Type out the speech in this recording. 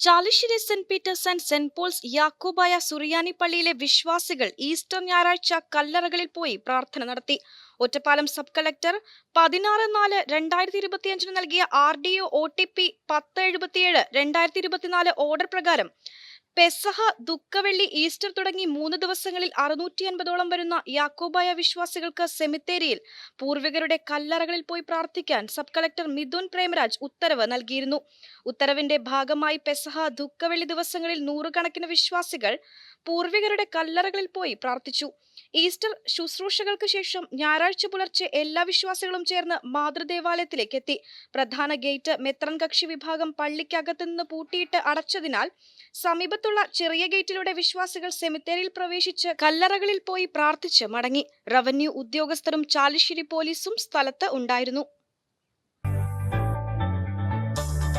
Chalissery Saint Peter's and Saint Paul's Yakobaya Suriyani പള്ളിയിലെ വിശ്വാസികൾ Easter ഞായറാഴ്ച കല്ലറകളിൽ പോയി പ്രാർത്ഥന നടത്തി. ഒറ്റപ്പാലം സബ് കളക്ടർ പതിനാറ് നാല് രണ്ടായിരത്തി ഇരുപത്തിയഞ്ചിന് നൽകിയ R D O T P പത്ത് എഴുപത്തിയേഴ് രണ്ടായിരത്തി ഇരുപത്തിനാല് ഓർഡർ പ്രകാരം പെസഹ ദുഃഖവെള്ളി ഈസ്റ്റർ തുടങ്ങി മൂന്ന് ദിവസങ്ങളിൽ അറുന്നൂറ്റി അൻപതോളം വരുന്ന യാക്കോബായ വിശ്വാസികൾക്ക് സെമിത്തേരിയിൽ പൂർവികരുടെ കല്ലറകളിൽ പോയി പ്രാർത്ഥിക്കാൻ സബ് കളക്ടർ മിഥുൻ പ്രേമരാജ് ഉത്തരവ് നൽകിയിരുന്നു. ഉത്തരവിന്റെ ഭാഗമായി പെസഹ ദുഃഖവെള്ളി ദിവസങ്ങളിൽ നൂറുകണക്കിന് വിശ്വാസികൾ പൂർവികരുടെ കല്ലറകളിൽ പോയി പ്രാർത്ഥിച്ചു. ഈസ്റ്റർ ശുശ്രൂഷകൾക്ക് ശേഷം ഞായറാഴ്ച പുലർച്ചെ എല്ലാ വിശ്വാസികളും ചേർന്ന് മാതൃദേവാലയത്തിലേക്ക് എത്തി. പ്രധാന ഗേറ്റ് മെത്രൻ കക്ഷി വിഭാഗം പള്ളിക്കകത്ത് നിന്ന് പൂട്ടിയിട്ട് അടച്ചതിനാൽ സമീപത്തുള്ള ചെറിയ ഗേറ്റിലൂടെ വിശ്വാസികൾ സെമിത്തേരിയിൽ പ്രവേശിച്ച് കല്ലറകളിൽ പോയി പ്രാർത്ഥിച്ച് മടങ്ങി. റവന്യൂ ഉദ്യോഗസ്ഥരും ചാലിശ്ശേരി പോലീസും സ്ഥലത്ത് ഉണ്ടായിരുന്നു.